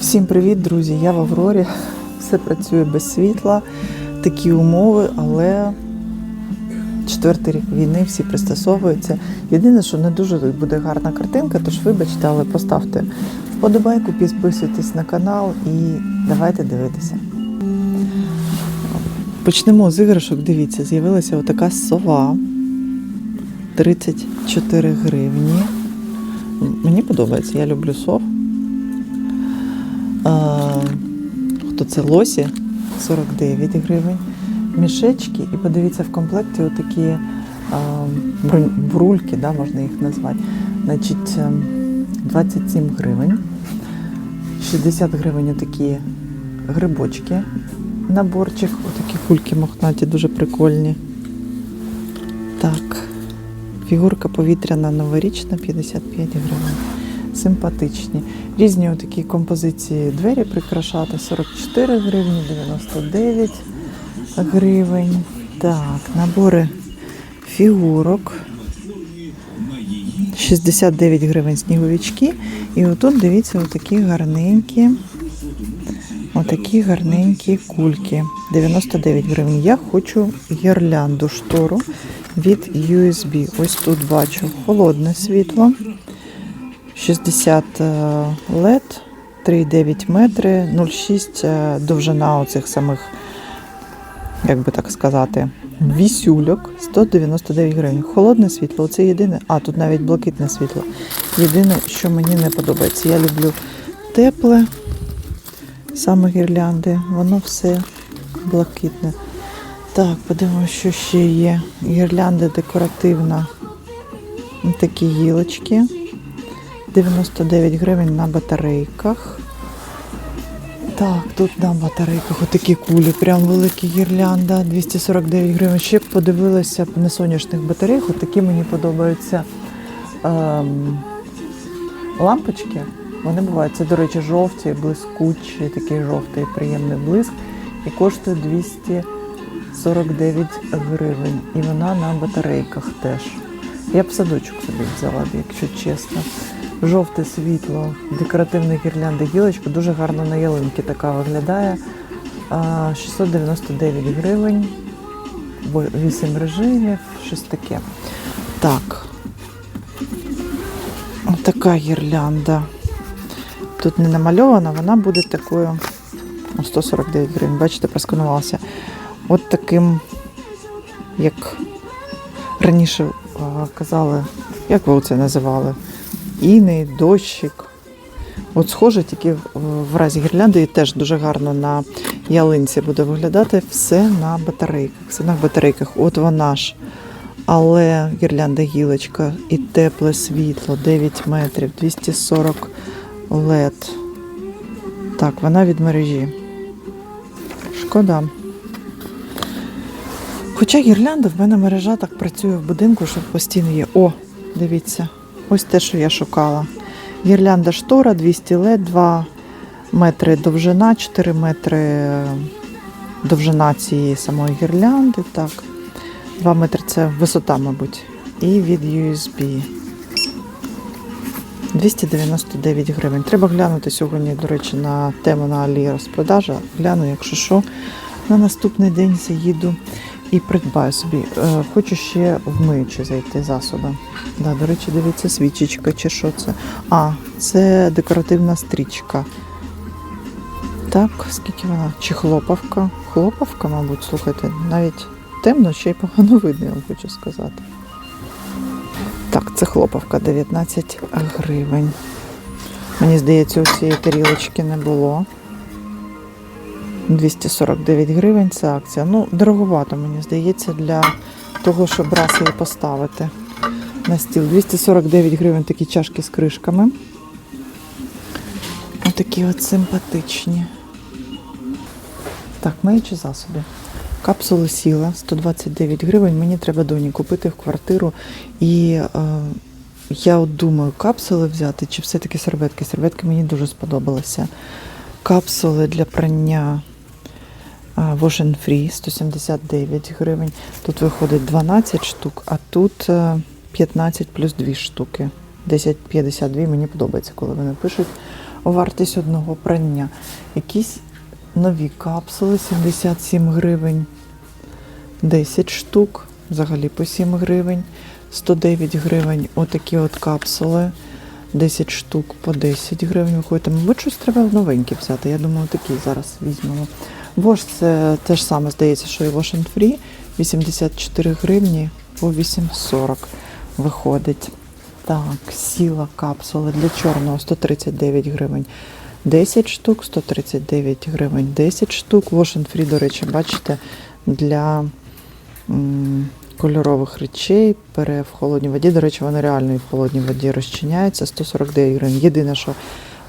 Всім привіт, друзі! Я в Аврорі. Все працює без світла, такі умови, але четвертий рік війни всі пристосовуються. Єдине, що не дуже буде гарна картинка, тож вибачте, але поставте вподобайку, підписуйтесь на канал і давайте дивитися. Почнемо з іграшок. Дивіться, з'явилася отака сова. 34 гривні. Мені подобається, я люблю сов. Хто це лосі 49 гривень. Мішечки, і подивіться в комплекті отакі брульки, да, можна їх назвати. Значить, ем, 27 гривень. 60 гривень такі грибочки. Наборчик, отакі кульки мохнаті, дуже прикольні. Так. Фігурка повітряна новорічна 55 гривень. Симпатичні. Різні такі композиції двері прикрашати 44 гривні, 99 гривень. Так, набори фігурок. 69 гривень сніговички. І отут дивіться, отакі гарненькі. Отакі гарненькі кульки. 99 гривень. Я хочу гірлянду штору від USB. Ось тут бачу холодне світло. 60 е, LED, 3,9 метри, 0,6 е, довжина оцих самих, як би так сказати, вісюльок 199 гривень. Холодне світло, це єдине. А, тут навіть блакитне світло. Єдине, що мені не подобається. Я люблю тепле, саме гірлянди, воно все блакитне. Так, подивимося, що ще є. Гірлянда декоративна. Такі гілочки. 99 гривень на батарейках. Так, тут на батарейках отакі кулі, прям великі гірлянда, 249 гривень. Ще подивилася на сонячних батарейках, отакі мені подобаються ем, лампочки. Вони бувають, це, до речі, жовті, блискучі, такий жовтий приємний блиск. І коштує 249 гривень. І вона на батарейках теж. Я б садочок собі взяла якщо чесно. Жовте світло, декоративна гірлянда гілочка, дуже гарно на ялинки така виглядає. 699 гривень, 8 режимів, щось таке. Так. Така гірлянда. Тут не намальована, вона буде такою ну, 149 гривень. Бачите, просканувалася. От таким, як раніше казали, як ви це називали? Іний, дощик. От схоже, тільки в- разі гірлянди і теж дуже гарно на ялинці буде виглядати все на батарейках. Все на батарейках. От вона ж. Але гірлянда гілочка і тепле світло 9 метрів, 240 LED. Так, вона від мережі. Шкода. Хоча гірлянда в мене мережа так працює в будинку, що постійно є. О, дивіться, ось те, що я шукала. Гірлянда штора 200 лет, 2 метри довжина, 4 метри е, довжина цієї самої гірлянди. Так. 2 метри це висота, мабуть. І від USB. 299 гривень. Треба глянути сьогодні, до речі, на тему на Алі розпродажа. Гляну, якщо що, на наступний день заїду і придбаю собі. Е, хочу ще в миючі зайти засоби. Да, до речі, дивіться, свічечка чи що це. А, це декоративна стрічка. Так, скільки вона? Чи хлопавка? Хлопавка, мабуть, слухайте, навіть темно, ще й погано видно, я вам хочу сказати. Так, це хлопавка 19 гривень. Мені здається, у цієї тарілочки не було. 249 гривень це акція. Ну, дороговато, мені здається, для того, щоб раз її поставити на стіл. 249 гривень такі чашки з кришками. Отакі от симпатичні. Так, миючі засоби. Капсули сіла 129 гривень. Мені треба доні купити в квартиру. І е, я от думаю, капсули взяти чи все-таки серветки. Серветки мені дуже сподобалися. Капсули для прання а, Wash Free 179 гривень. Тут виходить 12 штук, а тут е, 15 плюс 2 штуки. 10,52 мені подобається, коли вони пишуть. вартість одного прання. Якісь нові капсули 77 гривень, 10 штук, взагалі по 7 гривень, 109 гривень. Отакі от капсули. 10 штук по 10 гривень виходить. Мабуть, щось треба новеньке взяти. Я думаю, такі зараз візьмемо. Вош це те ж саме, здається, що і Wash and Free. 84 гривні по 8,40 виходить. Так, сіла капсули для чорного 139 гривень. 10 штук, 139 гривень, 10 штук. Wash and Free, до речі, бачите, для кольорових речей пере в холодній воді. До речі, вони реально і в холодній воді розчиняються 149 гривень. Єдине, що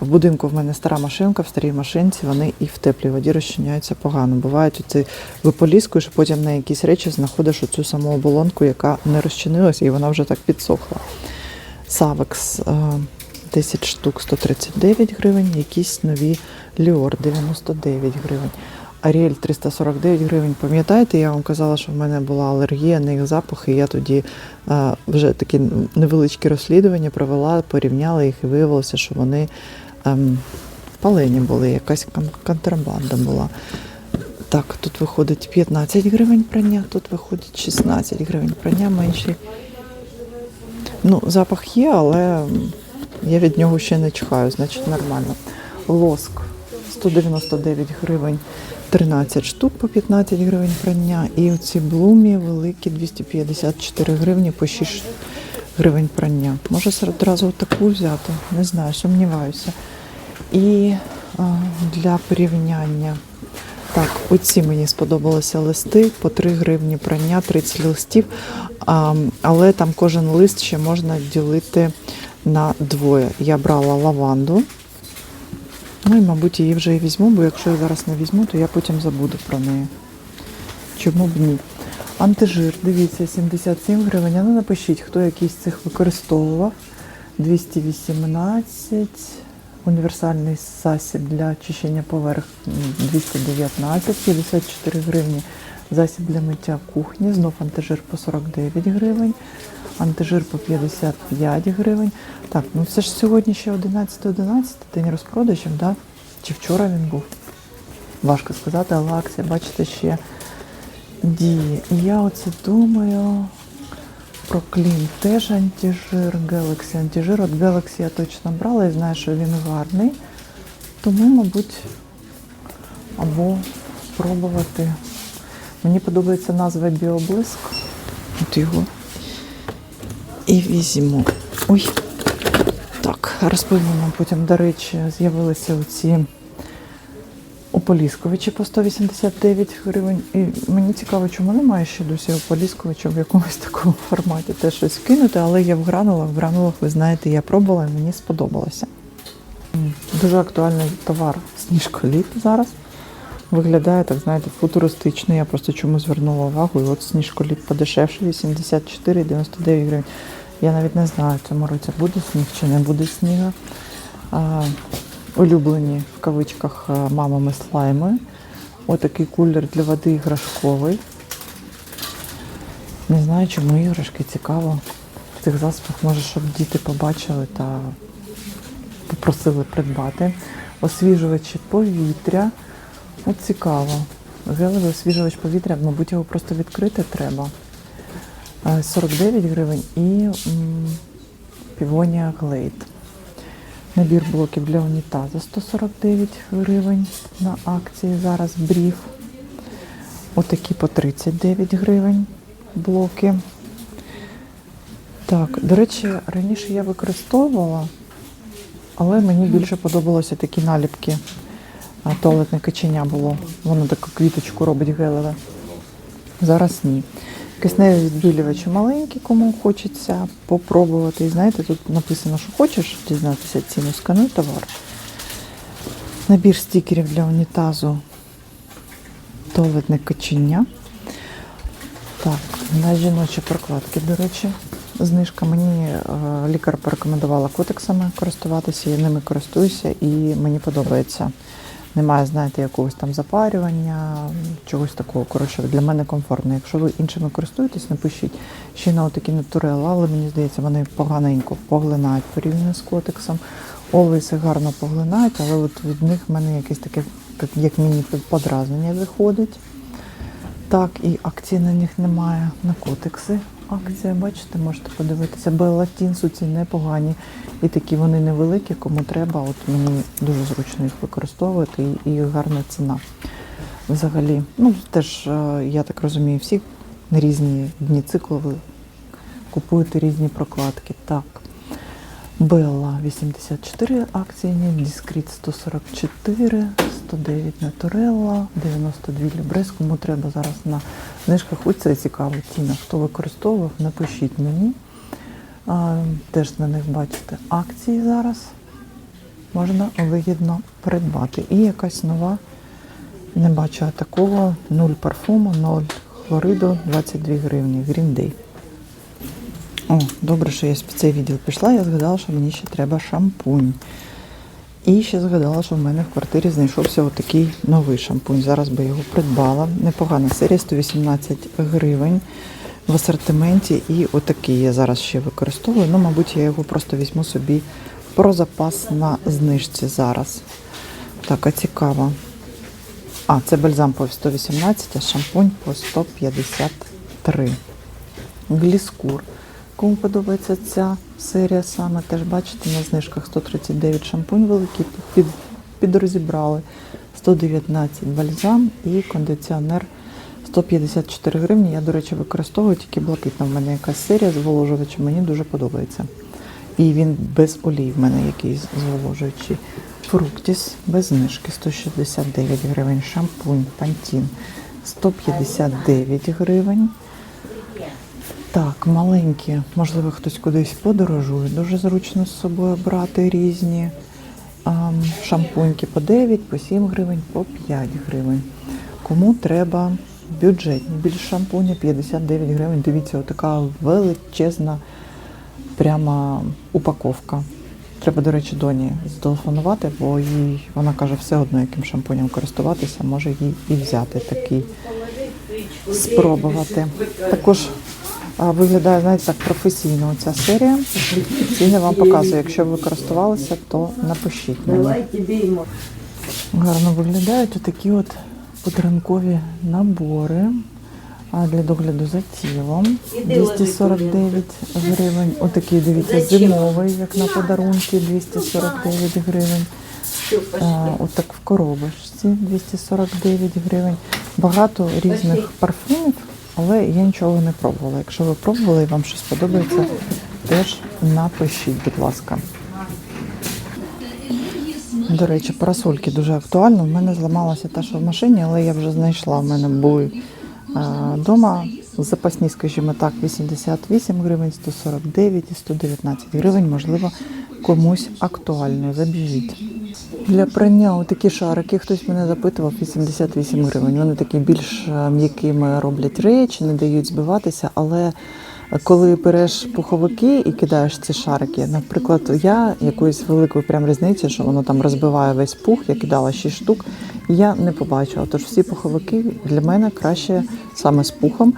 в будинку в мене стара машинка, в старій машинці вони і в теплій воді розчиняються погано. Бувають оці виполіскуєш, потім на якісь речі знаходиш оцю саму оболонку, яка не розчинилася, і вона вже так підсохла. Савекс е, 10 штук 139 гривень, якісь нові Ліор 99 гривень. Аріель 349 гривень. Пам'ятаєте, я вам казала, що в мене була алергія на їх запах, і я тоді е, вже такі невеличкі розслідування провела, порівняла їх і виявилося, що вони ем, палені були, якась кон- контрабанда була. Так, тут виходить 15 гривень прання, тут виходить 16 гривень прання менші. Ну, запах є, але я від нього ще не чхаю, значить нормально. Лоск 199 гривень, 13 штук по 15 гривень прання. І оці блумі великі 254 гривні по 6 гривень прання. Може одразу таку взяти? Не знаю, сумніваюся. І для порівняння. Так, оці мені сподобалися листи по 3 гривні прання, 30 листів. Але там кожен лист ще можна ділити на двоє. Я брала лаванду. Ну і, мабуть, її вже і візьму, бо якщо я зараз не візьму, то я потім забуду про неї. Чому б ні? Антижир, дивіться, 77 гривень. Ну напишіть, хто якийсь цих використовував. 218. Універсальний засіб для очищення поверхні 219, 54 гривні. Засіб для миття кухні, знов антижир по 49 гривень, антижир по 55 гривень. Так, ну це ж сьогодні ще 11-11, день розпродажів, да? Чи вчора він був? Важко сказати, але акція, бачите, ще діє. І я оце думаю про клін. Теж антижир, Galaxy антижир. От Galaxy я точно брала і знаю, що він гарний. Тому, мабуть, або спробувати. Мені подобається назва Біоблиск. От його. І візьму. Ой. Так, розповім вам потім, до речі, з'явилися оці ополіскувачі по 189 гривень. І мені цікаво, чому немає ще досі ополіскувача в якомусь такому форматі. Теж щось кинути, але я в гранулах, в гранулах, ви знаєте, я пробувала і мені сподобалося. Дуже актуальний товар сніжколіт зараз. Виглядає, так знаєте, футуристично. Я просто чому звернула увагу. І от сніжколіт подешевше 84,99 гривень. Я навіть не знаю, в цьому році буде сніг чи не буде снігу. Улюблені в кавичках мамами слайми. Отакий кулер для води іграшковий. Не знаю, чому іграшки цікаво. В цих засобах може, щоб діти побачили та попросили придбати. Освіжувачі повітря. От цікаво. Гелевий освіжувач повітря, мабуть, його просто відкрити треба. Е, 49 гривень і Півонія Глейд. Набір блоків для унітазу 149 гривень на акції зараз брів. Отакі по 39 гривень блоки. Так, до речі, раніше я використовувала, але мені більше подобалося такі наліпки. Туалетне каченя було. Воно таку квіточку робить гелеве. Зараз ні. Кисневі відбілювачі маленькі, кому хочеться попробувати. І знаєте, тут написано, що хочеш дізнатися ціну, скануй товар. Набір стікерів для унітазу. Туалетне качення. Так, на жіночі прокладки, до речі, знижка. Мені е, лікар порекомендувала котексами користуватися, я ними користуюся і мені подобається. Немає, знаєте, якогось там запарювання, чогось такого. Коротше, для мене комфортно. Якщо ви іншими користуєтесь, напишіть ще на отакі натурели, але мені здається, вони поганенько поглинають порівняно з котексом. Олиси гарно поглинають, але от від них в мене якесь таке, як- міні подразнення виходить. Так, і акції на них немає. На котикси акція, бачите, можете подивитися. Беллатінсу ці непогані. І такі вони невеликі, кому треба. От мені дуже зручно їх використовувати і, гарна ціна. Взагалі, ну теж, е, я так розумію, всі різні дні циклу ви купуєте різні прокладки. Так. Белла 84 акційні, Дискріт 144, 109 Натурелла, 92 Любрес. Кому треба зараз на знижках. Ось це цікаво. Ціна, хто використовував, напишіть мені. Теж на них бачите акції зараз. Можна вигідно придбати. І якась нова, не бачу такого, 0 парфуму, 0 хлориду, 22 гривні. Green. О, добре, що я в цей відділ пішла. Я згадала, що мені ще треба шампунь. І ще згадала, що в мене в квартирі знайшовся отакий новий шампунь. Зараз би його придбала. Непогана серія, 118 гривень в асортименті. І отакий я зараз ще використовую. Ну, мабуть, я його просто візьму собі про запас на знижці зараз. Так, а цікаво. А, це бальзам по 118, а шампунь по 153. Гліскур. Кому подобається ця серія саме, теж бачите, на знижках 139 шампунь великий, під, підрозібрали 119 бальзам і кондиціонер 154 гривні. Я, до речі, використовую тільки блакитна. В мене якась серія зволожувача, мені дуже подобається. І він без олій в мене якийсь зволожуючий. Фруктіс без знижки 169 гривень. Шампунь, пантін 159 гривень. Так, маленькі, можливо, хтось кудись подорожує. Дуже зручно з собою брати різні ам, шампуньки по 9, по 7 гривень, по 5 гривень. Кому треба бюджетні більш шампуні 59 гривень. Дивіться, отака величезна прямо упаковка. Треба, до речі, доні зателефонувати, бо їй вона каже, все одно, яким шампунем користуватися, може їй і взяти такий, спробувати. Також виглядає, знаєте, так професійно ця серія. Ціни вам показую. Якщо ви користувалися, то напишіть мені. Гарно виглядають такі от подарункові набори для догляду за тілом. 249 гривень. Отакий, дивіться, зимовий, як на подарунки, 249 гривень. Отак в коробочці 249 гривень. Багато різних парфумів, але я нічого не пробувала. Якщо ви пробували і вам щось подобається, теж напишіть, будь ласка. До речі, парасольки дуже актуально. У мене зламалася та, що в машині, але я вже знайшла. У мене були вдома запасні, скажімо так, 88 гривень, 149 і 119 гривень. Можливо, комусь актуально. Забіжіть. Для прання отакі шарики, хтось мене запитував, 88 гривень. Вони такі більш е, м'якими роблять речі, не дають збиватися, але коли береш пуховики і кидаєш ці шарики, наприклад, я якоїсь великої прям різниці, що воно там розбиває весь пух, я кидала 6 штук, я не побачила. Тож всі пуховики для мене краще саме з пухом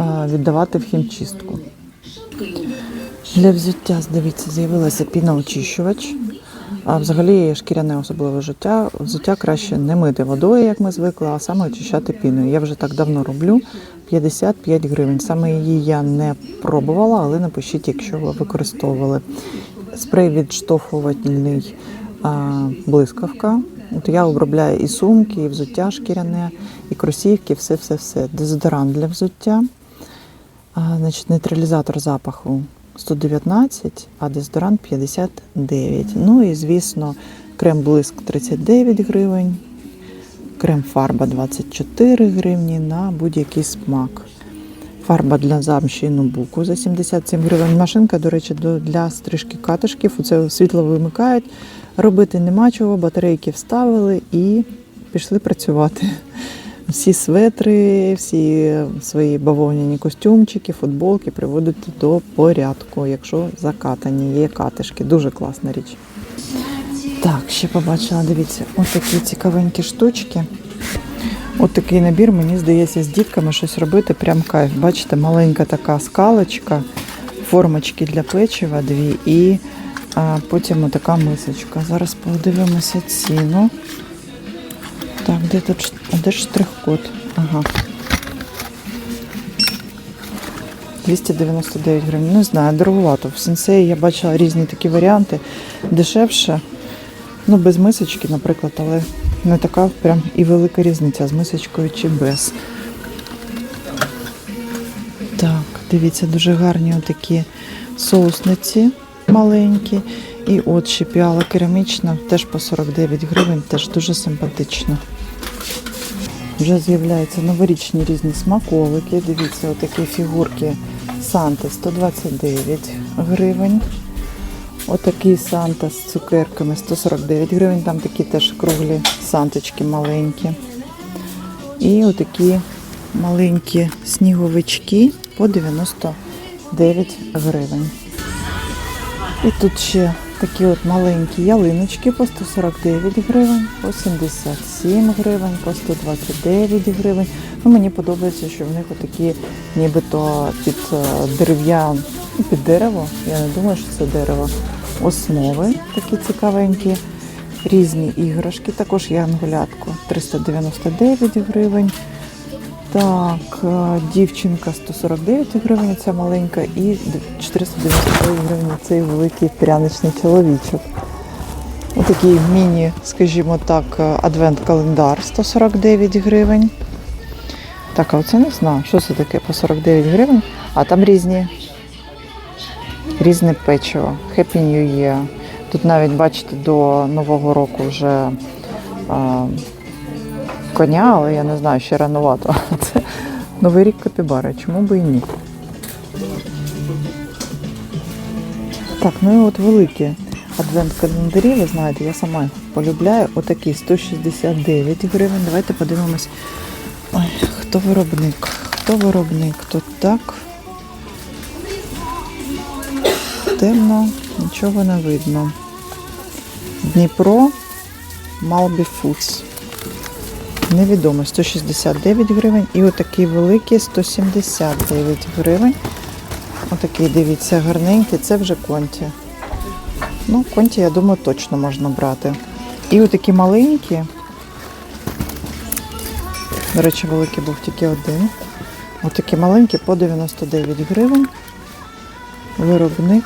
е, віддавати в хімчистку. Для взуття, дивіться, з'явилася піноочищувач. А взагалі шкіряне особливе життя. Взуття краще не мити водою, як ми звикли, а саме очищати піною. Я вже так давно роблю 55 гривень. Саме її я не пробувала, але напишіть, якщо ви використовували. Спрей відштовхувальний блискавка. От я обробляю і сумки, і взуття шкіряне, і кросівки, все-все-все. Дезодорант для взуття. А, значить, нейтралізатор запаху 119, а дезодорант 59. Ну і, звісно, крем блиск 39 гривень, крем фарба 24 гривні на будь-який смак. Фарба для замші і нубуку за 77 гривень. Машинка, до речі, для стрижки катишків. Оце світло вимикають. Робити нема чого, батарейки вставили і пішли працювати. Всі светри, всі свої бавовняні костюмчики, футболки приводити до порядку, якщо закатані, є катишки. Дуже класна річ. Так, ще побачила, дивіться, ось такі цікавенькі штучки. От такий набір, мені здається, з дітками щось робити. Прям кайф. Бачите, маленька така скалочка, формочки для печива дві і а потім отака мисочка. Зараз подивимося ціну. Так, де тут а де ж штрих-код? Ага. 299 гривень. Не знаю, дороговато. В сенсеї я бачила різні такі варіанти. Дешевше, ну без мисочки, наприклад, але не така прям і велика різниця з мисочкою чи без. Так, дивіться, дуже гарні отакі соусниці маленькі. І от ще піала керамічна, теж по 49 гривень, теж дуже симпатично. Вже з'являються новорічні різні смаколики. Дивіться, отакі фігурки Санти 129 гривень. Отакий Санта з цукерками 149 гривень. Там такі теж круглі санточки маленькі. І отакі маленькі сніговички по 99 гривень. І тут ще такі от маленькі ялиночки по 149 гривень, по 77 гривень, по 129 гривень. Ну, мені подобається, що в них отакі нібито під е, дерев'ян, ну, під дерево. Я не думаю, що це дерево. Основи такі цікавенькі. Різні іграшки. Також є ангулятку 399 гривень. Так, е, дівчинка 149 гривень, ця маленька, і 499 гривень цей великий пряничний чоловічок. Отакий міні, скажімо так, е, адвент-календар 149 гривень. Так, а оце не знаю, що це таке по 49 гривень. А там різні різне печиво. Happy New Year. Тут навіть, бачите, до Нового року вже а, коня, але я не знаю, ще ранувато. Це Новий рік капібари, чому би і ні. Так, ну і от великі адвент-календарі, ви знаєте, я сама полюбляю. Отакі 169 гривень. Давайте подивимось. Ой, хто виробник? Хто виробник? Тут так. Темно, нічого не видно. Дніпро Малбі Foods. Невідомо, 169 гривень. І отакий великий 179 гривень. Отакий, дивіться, гарненький, це вже конті. Ну, конті, я думаю, точно можна брати. І отакі маленькі. До речі, великий був тільки один. Отакі маленькі по 99 гривень. Виробник.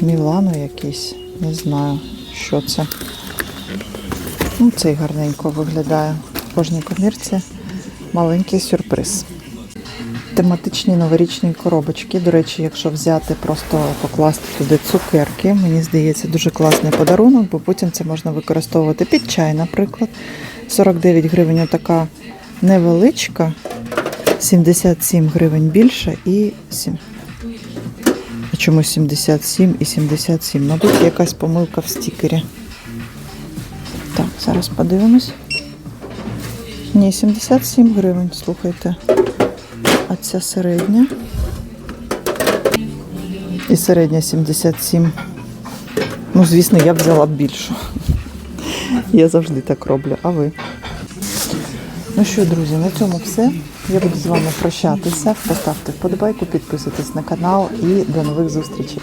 Мілано якийсь. Не знаю, що це. Ну, цей гарненько виглядає. В кожній комірці маленький сюрприз. Тематичні новорічні коробочки. До речі, якщо взяти, просто покласти туди цукерки, мені здається, дуже класний подарунок, бо потім це можна використовувати під чай, наприклад. 49 гривень така невеличка, 77 гривень більша і 7. А чомусь 77 і 77. Мабуть, якась помилка в стікері. Зараз подивимось. Ні, 77 гривень, слухайте. А ця середня. І середня 77. Ну, звісно, я б взяла б більшу. Я завжди так роблю. А ви? Ну що, друзі, на цьому все. Я буду з вами прощатися. Поставте вподобайку, підписуйтесь на канал і до нових зустрічей.